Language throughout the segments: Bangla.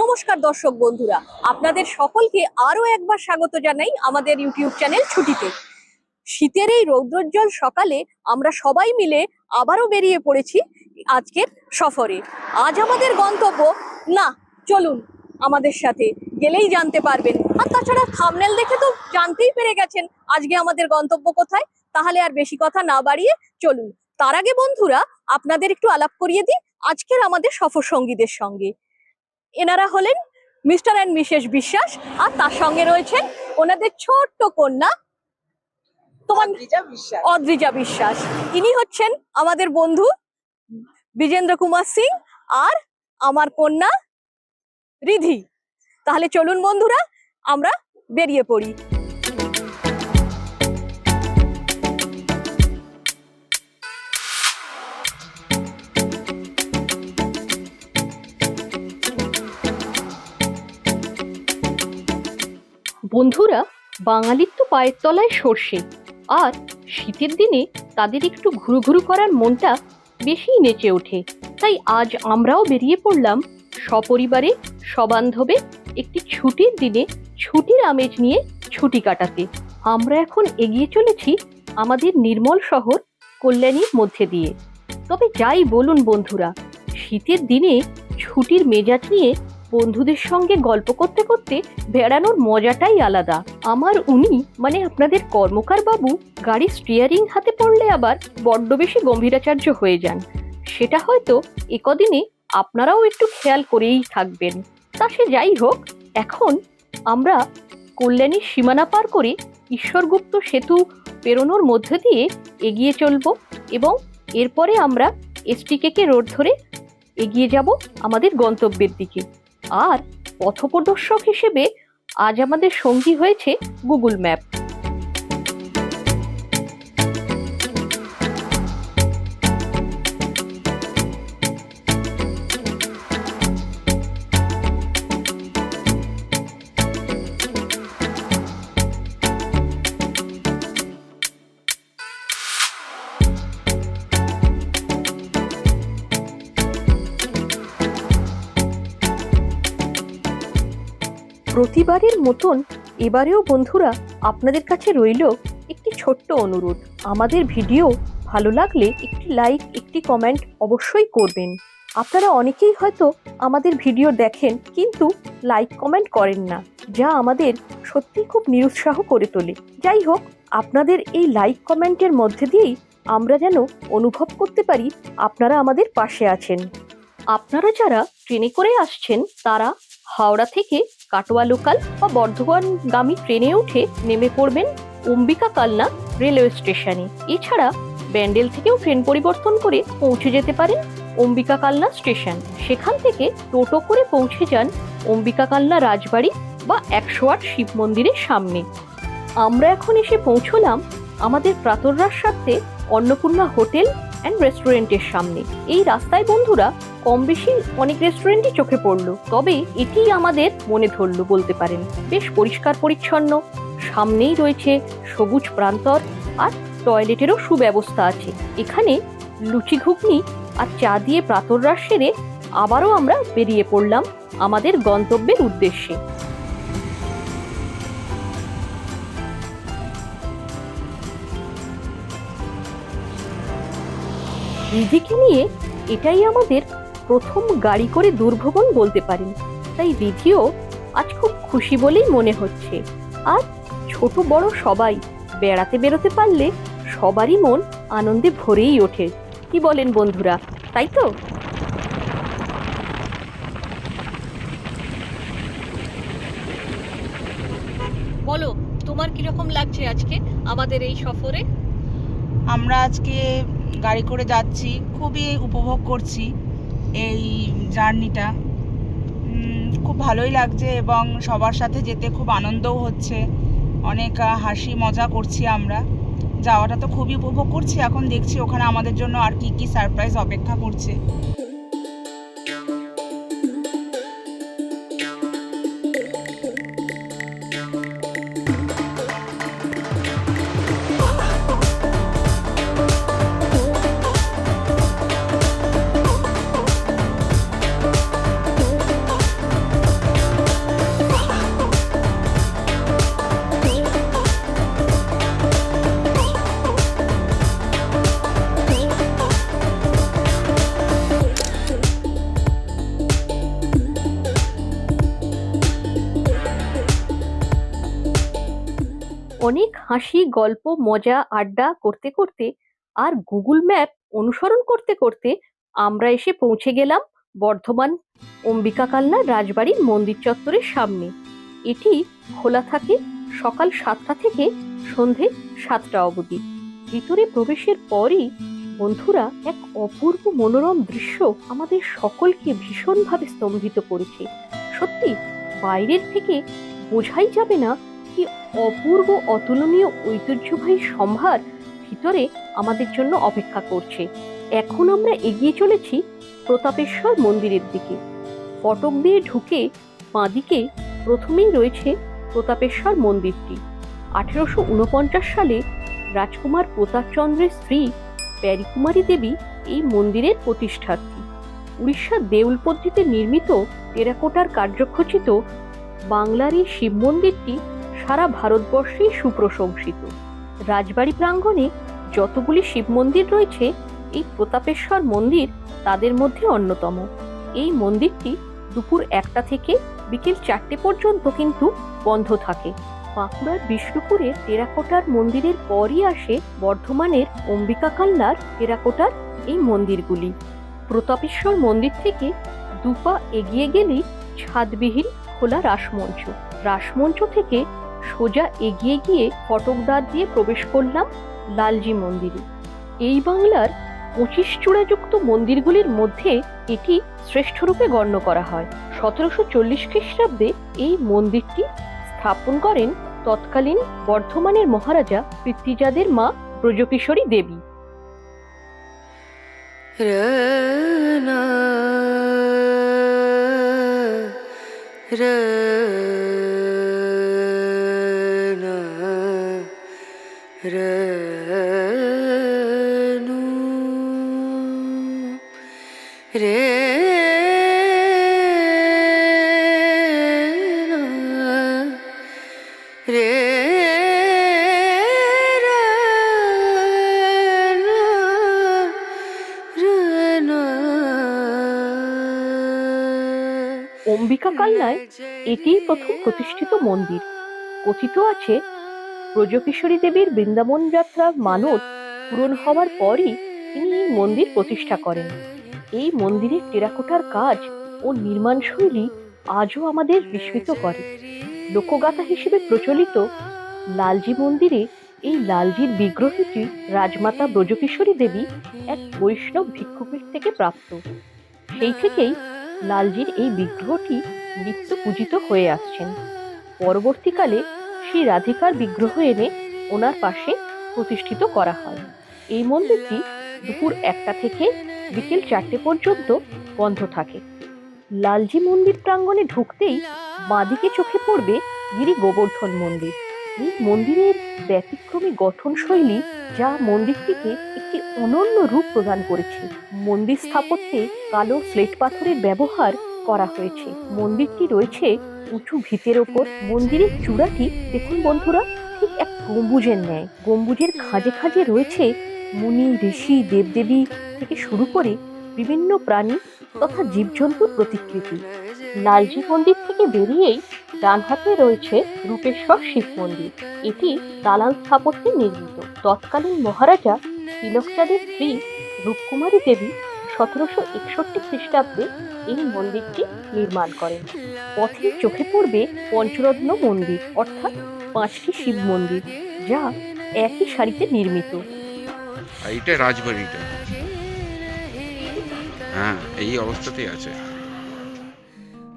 নমস্কার দর্শক বন্ধুরা, আপনাদের সকলকে আরও একবার স্বাগত জানাই আমাদের ইউটিউব চ্যানেল ছুটিতে। শীতের এই রৌদ্রোজ্জ্বল সকালে আমরা সবাই মিলে আবারও বেরিয়ে পড়েছি আজকের সফরে। আজ আমাদের গন্তব্য, না, চলুন আমাদের সাথে গেলেই জানতে পারবেন। আর তাছাড়া থামনেল দেখে তো জানতেই পেরে গেছেন আজকে আমাদের গন্তব্য কোথায়, তাহলে আর বেশি কথা না বাড়িয়ে চলুন। তার আগে বন্ধুরা, আপনাদের একটু আলাপ করিয়ে দিই আজকের আমাদের সফর সঙ্গীদের সঙ্গে। এনারা হলেন মিস্টার অ্যান্ড মিসেস বিশ্বাস আর তার সঙ্গে রয়েছেন ওনাদের ছোট্ট কন্যা তোমার অদ্রিজা বিশ্বাস। অদ্রিজা বিশ্বাস। ইনি হচ্ছেন আমাদের বন্ধু বিজেন্দ্র কুমার সিং আর আমার কন্যা রিধি। তাহলে চলুন বন্ধুরা আমরা বেরিয়ে পড়ি। বন্ধুরা, বাঙালির তো পায়ের তলায় সর্ষে। আর শীতের দিনে তাদের একটু ঘুরু ঘুরু করার মনটা বেশিই নেচে ওঠে। তাই আজ আমরাও বেরিয়ে পড়লাম সপরিবারে সবান্ধবে একটি ছুটির দিনে ছুটির আমেজ নিয়ে ছুটি কাটাতে। আমরা এখন এগিয়ে চলেছি আমাদের নির্মল শহর কল্যাণীর মধ্যে দিয়ে। তবে যাই বলুন বন্ধুরা, শীতের দিনে ছুটির মেজাজ নিয়ে বন্ধুদের সঙ্গে গল্প করতে করতে বেড়ানোর মজাটাই আলাদা। আমার উনি মানে আপনাদের কর্মকার বাবু গাড়ি স্টিয়ারিং হাতে পড়লে আবার বড্ড বেশি গম্ভীরাচার্য হয়ে যান। সেটা হয়তো একদিনে আপনারাও একটু খেয়াল করেই থাকবেন। তা সে যাই হোক, এখন আমরা কল্যাণীর সীমানা পার করে ঈশ্বরগুপ্ত সেতু পেরোনোর মধ্যে দিয়ে এগিয়ে চলব এবং এরপরে আমরা এসটিকেকে রোড ধরে এগিয়ে যাব আমাদের গন্তব্যের দিকে। আর পথপ্রদর্শক হিসেবে আজ আমাদের সঙ্গী হয়েছে গুগল ম্যাপ। প্রতিবারের মতন এবারেও বন্ধুরা আপনাদের কাছে রইল একটি ছোট্ট অনুরোধ। আমাদের ভিডিও ভালো লাগলে একটি লাইক, একটি কমেন্ট অবশ্যই করবেন। আপনারা অনেকেই হয়তো আমাদের ভিডিও দেখেন কিন্তু লাইক, কমেন্ট করেন না, যা আমাদের সত্যি খুব নিরুৎসাহ করে তোলে। যাই হোক, আপনাদের এই লাইক, কমেন্টের মধ্যে দিয়েই আমরা যেন অনুভব করতে পারি আপনারা আমাদের পাশে আছেন। আপনারা যারা ট্রেনে করে আসছেন, তারা হাওড়া থেকে কাটোয়া লোকাল বা বর্ধমানগামী ট্রেনে উঠে নেমে পড়বেন অম্বিকা কালনা রেলওয়ে স্টেশনে। এছাড়া ব্যান্ডেল থেকেও ট্রেন পরিবর্তন করে পৌঁছে যেতে পারেন অম্বিকা কালনা স্টেশন। সেখান থেকে টোটো করে পৌঁছে যান অম্বিকা কালনা রাজবাড়ি বা একশো আট শিব মন্দিরের সামনে। আমরা এখন এসে পৌঁছলাম আমাদের প্রাতরার সাথে অন্নপূর্ণা হোটেল অ্যান্ড রেস্টুরেন্টের সামনে। এই রাস্তায় বন্ধুরা কম বেশি অনেক রেস্টুরেন্টই চোখে পড়ল। তবে এটি আমাদের মনে ধরলো বলতে পারেন। বেশ পরিষ্কার পরিচ্ছন্ন। সামনেই রয়েছে সবুজ প্রান্তর আর টয়লেটেরও সুব্যবস্থা আছে। এখানে লুচি ঘুগনি আর চা দিয়ে প্রাতর প্রাতরাস সেরে আবারও আমরা বেরিয়ে পড়লাম আমাদের গন্তব্যের উদ্দেশ্যে। রিধিকে নিয়ে এটাই আমাদের প্রথম গাড়ি করে দূরভ্রমণ বলতে পারি তাই রিধিও আজ খুব খুশি বলেই মনে হচ্ছে। আর ছোট বড় সবাই বেড়াতে বেরোতে পারলে সবারই মন আনন্দে ভরেই ওঠে। কি বলেন বন্ধুরা তাই তো? বলো তোমার কীরকম লাগছে আজকে আমাদের এই সফরে? আমরা আজকে গাড়ি করে যাচ্ছি, খুবই উপভোগ করছি এই জার্নিটা। খুব ভালোই লাগছে এবং সবার সাথে যেতে খুব আনন্দও হচ্ছে। অনেক হাসি, মজা করছি আমরা। যাওয়াটা তো খুবই উপভোগ করছি, এখন দেখছি ওখানে আমাদের জন্য আর কি কি সারপ্রাইজ অপেক্ষা করছে। হাসি, গল্প, মজা, আড্ডা করতে করতে আর গুগল ম্যাপ অনুসরণ করতে করতে আমরা এসে পৌঁছে গেলাম বর্ধমান অম্বিকা কালনার রাজবাড়ির মন্দির চত্বরের সামনে। এটি খোলা থাকে সকাল সাতটা থেকে সন্ধে সাতটা অবধি। ভিতরে প্রবেশের পরই বন্ধুরা এক অপূর্ব মনোরম দৃশ্য আমাদের সকলকে ভীষণভাবে স্তম্ভিত করেছে। সত্যি, বাইরের থেকে বোঝাই যাবে না কি অপূর্ব, অতুলনীয়, ঐতিহ্যবাহী সম্ভার ভিতরে আমাদের জন্য অপেক্ষা করছে। এখন আমরা এগিয়ে চলেছি প্রতাপেশ্বর মন্দিরের দিকে। ফটক দিয়ে ঢুকে বাঁদিকে প্রথমেই রয়েছে প্রতাপেশ্বর মন্দিরটি। আঠেরোশো উনপঞ্চাশ সালে রাজকুমার প্রতাপচন্দ্রের স্ত্রী প্যারিকুমারী দেবী এই মন্দিরের প্রতিষ্ঠাত্রী। উড়িষ্যার দেউল পদ্ধতিতে নির্মিত টেরাকোটার কার্যক্ষচিত বাংলার এই শিব মন্দিরটি সারা ভারতবর্ষেই সুপ্রশংসিত। রাজবাড়ি প্রাঙ্গণে যতগুলি শিব মন্দির রয়েছে, এই প্রতাপেশ্বর মন্দির তাদের মধ্যে অন্যতম। এই মন্দিরটি দুপুর একটা থেকে বিকেল চারটে পর্যন্ত কিন্তু বন্ধ থাকে। বাঁকুড়ার বিষ্ণুপুরে টেরাকোটার মন্দিরের পরই আসে বর্ধমানের অম্বিকা কাল্লার টেরাকোটার এই মন্দিরগুলি। প্রতাপেশ্বর মন্দির থেকে দুপা এগিয়ে গেলেই ছাদবিহীন খোলা রাসমঞ্চ। রাসমঞ্চ থেকে সোজা এগিয়ে গিয়ে ফটকদ্বার দিয়ে প্রবেশ করলাম লালজি মন্দিরে। এই বাংলার পঁচিশ চূড়াযুক্ত মন্দিরগুলির মধ্যে এটি শ্রেষ্ঠ রূপে গণ্য করা হয়। সতেরোশো চল্লিশ খ্রিস্টাব্দে এই মন্দিরটি স্থাপন করেন তৎকালীন বর্ধমানের মহারাজা পৃথ্বীজাদের মা ব্রজকিশোরী দেবী। Rana Rena অম্বিকা কালনায় এটিই প্রথম প্রতিষ্ঠিত মন্দির। কথিত আছে, ব্রজকিশোরী দেবীর বৃন্দাবন যাত্রার মানত পূরণ হওয়ার পরই তিনি মন্দির প্রতিষ্ঠা করেন। এই মন্দিরের টেরাকোটার কাজ ও নির্মাণ শৈলী আজও আমাদের বিস্মিত করে। লোকগাথা হিসেবে প্রচলিত লালজি মন্দিরে এই লালজির বিগ্রহটি রাজমাতা ব্রজকিশোরী দেবী এক বৈষ্ণব ভিক্ষুকের থেকে প্রাপ্ত। সেই থেকেই লালজির এই বিগ্রহটি নিত্য পূজিত হয়ে আসছেন। পরবর্তীকালে শ্রী রাধিকার বিগ্রহ এনে ওনার পাশে প্রতিষ্ঠিত করা হয়। এই মন্দিরটি দুপুর একটা থেকে বিকেল চারটে পর্যন্ত বন্ধ থাকে। লালজি মন্দির প্রাঙ্গণে ঢুকতেই বাঁদিকে চোখে পড়বে গিরি গোবর্ধন মন্দির। এই মন্দিরের ব্যতিক্রমী গঠনশৈলী যা মন্দিরটিকে একটি অনন্য রূপ প্রদান করেছে। মন্দির স্থাপত্যে কালো স্লেট পাথরের ব্যবহার করা হয়েছে। মন্দিরটি রয়েছে উঁচু ভিতের ওপর। মন্দিরের চূড়াটি, দেখুন বন্ধুরা, ঠিক এক গম্বুজের ন্যায়। গম্বুজের খাঁজে খাঁজে রয়েছে মুনি, ঋষি, দেবদেবী থেকে শুরু করে বিভিন্ন প্রাণী তথা জীবজন্তুর প্রতিকৃতি। লালজি মন্দির থেকে বেরিয়েই ডান হাতে রয়েছে রূপেশ্বর শিব মন্দির। এটি দালাল স্থাপত্যে নির্মিত। তৎকালীন মহারাজা তিলকচাঁদের স্ত্রী রূপকুমারী দেবী সতেরোশো একষট্টি খ্রিস্টাব্দে এই মন্দিরটি নির্মাণ করেন। পথে চোখে পড়বে পঞ্চরত্ন মন্দির, অর্থাৎ পাঁচটি শিব মন্দির, যা একই সারিতে নির্মিত। আর এইটা রাজবাড়িটা হ্যাঁ এই অবস্থাতেই আছে।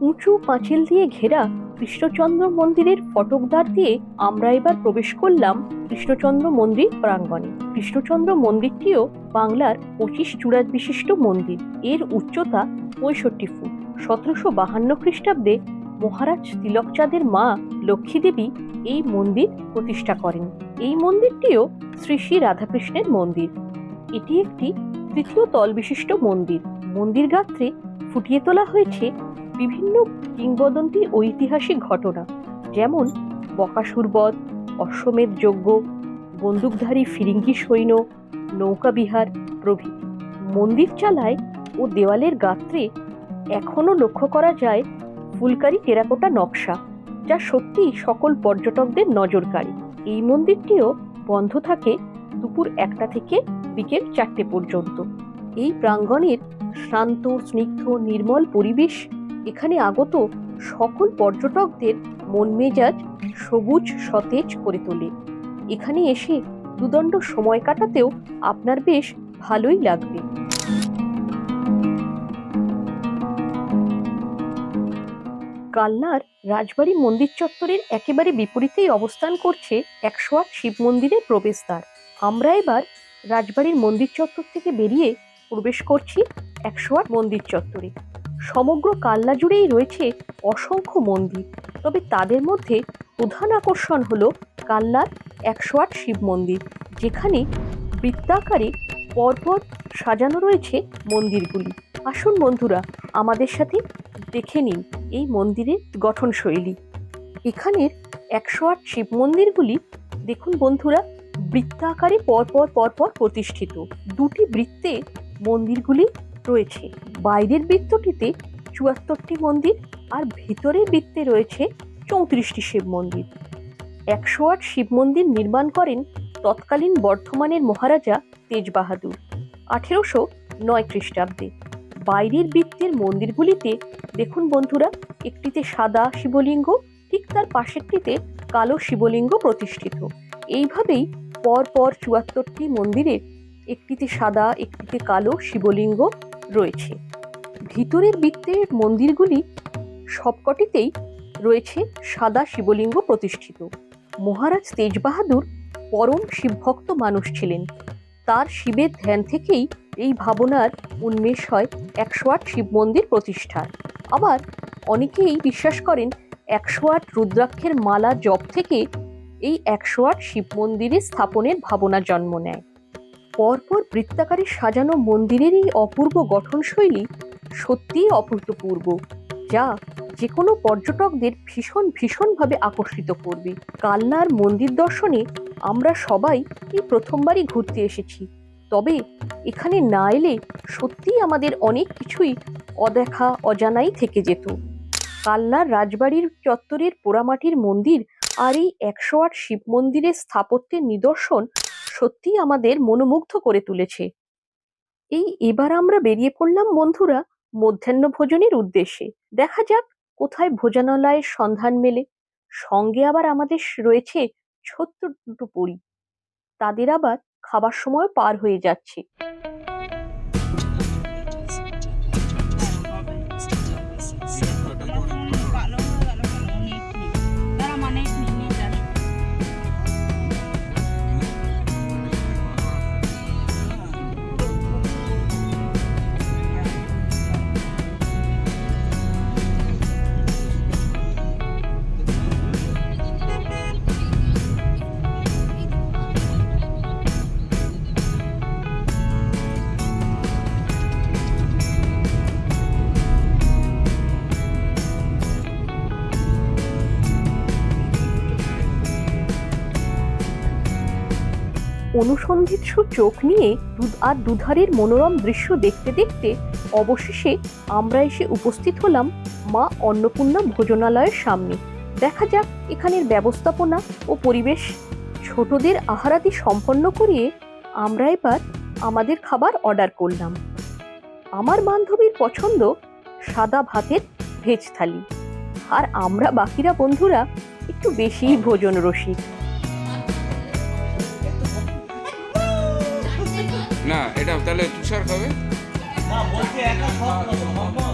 উঁচু পাঁচিল দিয়ে ঘেরা কৃষ্ণচন্দ্র মন্দিরের ফটকদ্বার দিয়ে আমরা এবার প্রবেশ করলাম কৃষ্ণচন্দ্র মন্দির প্রাঙ্গণে। কৃষ্ণচন্দ্র মন্দিরটিও বাংলার পঁচিশ চূড়া বিশিষ্ট মন্দির। এর উচ্চতা পঁয়ষট্টি ফুট। সতেরোশো বাহান্ন খ্রিস্টাব্দে মহারাজ তিলকচাঁদের মা লক্ষ্মী দেবী এই মন্দির প্রতিষ্ঠা করেন। এই মন্দিরটিও শ্রী শ্রী রাধাকৃষ্ণের মন্দির। এটি একটি তৃতীয় তল বিশিষ্ট মন্দির। মন্দির গাত্রে ফুটিয়ে তোলা হয়েছে বিভিন্ন কিংবদন্তি ঐতিহাসিক ঘটনা, যেমন বকাসুর বধ অশ্বমেধ যজ্ঞ, বন্দুকধারী ফিরিঙ্গি সৈন্য নৌকাবিহার প্রভৃতি। মন্দির চালায় ও দেওয়ালের গাত্রে এখনও লক্ষ্য করা যায় ফুলকারি টেরাকোটা নকশা, যা সত্যিই সকল পর্যটকদের নজর কাড়ে এই মন্দিরটিও বন্ধ থাকে দুপুর একটা থেকে বিকেল চারটে পর্যন্ত। এই প্রাঙ্গণের শান্ত, স্নিগ্ধ, নির্মল পরিবেশ এখানে আগত সকল পর্যটকদের মন মেজাজ সবুজ, সতেজ করে তোলে। এখানে এসে দুদণ্ড সময় কাটাতেও আপনার বেশ ভালোই লাগবে। কালনার রাজবাড়ি মন্দির চত্বরের একেবারে বিপরীতেই অবস্থান করছে একশো আট শিব মন্দিরের প্রবেশদ্বার। আমরা এবার রাজবাড়ির মন্দির চত্বর থেকে বেরিয়ে প্রবেশ করছি একশো আট মন্দির চত্বরে। সমগ্র কালনা জুড়েই রয়েছে অসংখ্য মন্দির, তবে তাদের মধ্যে প্রধান আকর্ষণ হল কালনার একশো আট শিব মন্দির, যেখানে বৃত্তাকারে পরপর সাজানো রয়েছে মন্দিরগুলি। আসুন বন্ধুরা, আমাদের সাথে দেখে নিন। এই মন্দিরের গঠনশৈলী। এখানের একশো আট শিব মন্দিরগুলি, দেখুন বন্ধুরা, বৃত্তাকারে পরপর পরপর প্রতিষ্ঠিত। দুটি বৃত্তে মন্দিরগুলি রয়েছে। বাইরের বৃত্তটিতে চুয়াত্তরটি মন্দির আর ভেতরের বৃত্তে রয়েছে চৌত্রিশটি শিব মন্দির। একশো আট শিব মন্দির নির্মাণ করেন তৎকালীন বর্ধমানের মহারাজা তেজ বাহাদুর আঠেরোশো নয় খ্রিস্টাব্দে। বাইরের বৃত্তের মন্দিরগুলিতে, দেখুন বন্ধুরা, একটিতে সাদা শিবলিঙ্গ, ঠিক তার পাশেরটিতে কালো শিবলিঙ্গ প্রতিষ্ঠিত। এইভাবেই পর পর চুয়াত্তরটি মন্দিরে একটিতে সাদা, একটিতে কালো শিবলিঙ্গ রয়েছে। ভিতরের বৃত্তের মন্দিরগুলি সবকটিতেই রয়েছে সাদা শিবলিঙ্গ প্রতিষ্ঠিত। মহারাজ তেজ বাহাদুর পরম শিবভক্ত মানুষ ছিলেন। তার শিবের ধ্যান থেকেই এই ভাবনার উন্মেষ হয় একশো আট শিব মন্দির প্রতিষ্ঠার। আবার অনেকেই বিশ্বাস করেন একশো আট রুদ্রাক্ষের মালা জপ থেকে এই একশো আট শিব মন্দিরে স্থাপনের ভাবনা জন্ম নেয়। পরপর বৃত্তাকারে সাজানো মন্দিরের এই অপূর্ব গঠনশৈলী সত্যিই অভূতপূর্ব, যা যে কোনো পর্যটকদের ভীষণ ভীষণভাবে আকর্ষিত করবে। কালনার মন্দির দর্শনে আমরা সবাই এই প্রথমবারই ঘুরতে এসেছি। তবে এখানে না এলে সত্যিই আমাদের অনেক কিছুই অদেখা, অজানাই থেকে যেত। কালনার রাজবাড়ির চত্বরের পোড়ামাটির মন্দির আর এই একশো আট শিব মন্দিরের স্থাপত্যের নিদর্শন সত্যি আমাদের মনোমুগ্ধ করে তুলেছে। এই এবার আমরা বেরিয়ে পড়লাম বন্ধুরা মধ্যাহ্ন ভোজনের উদ্দেশ্যে। দেখা যাক কোথায় ভোজনালয়ের সন্ধান মেলে। সঙ্গে আবার আমাদের রয়েছে ছোট্ট দুটো পরি। তাদের আবার খাবার সময় পার হয়ে যাচ্ছে। অনুসন্ধিৎসু চোখ নিয়ে আর দুধারের মনোরম দৃশ্য দেখতে দেখতে অবশেষে আমরা এসে উপস্থিত হলাম মা অন্নপূর্ণা ভোজনালয়ের সামনে। দেখা যাক এখানের ব্যবস্থাপনা ও পরিবেশ। ছোটদের আহারাদি সম্পন্ন করিয়ে আমরা এবার আমাদের খাবার অর্ডার করলাম। আমার বান্ধবীর পছন্দ সাদা ভাতের ভেজ থালি আর আমরা বাকিরা বন্ধুরা একটু বেশিই ভোজন রসিক। না এটা তাহলে তুষার খাবে না বলছি একা সব খাব, মামা।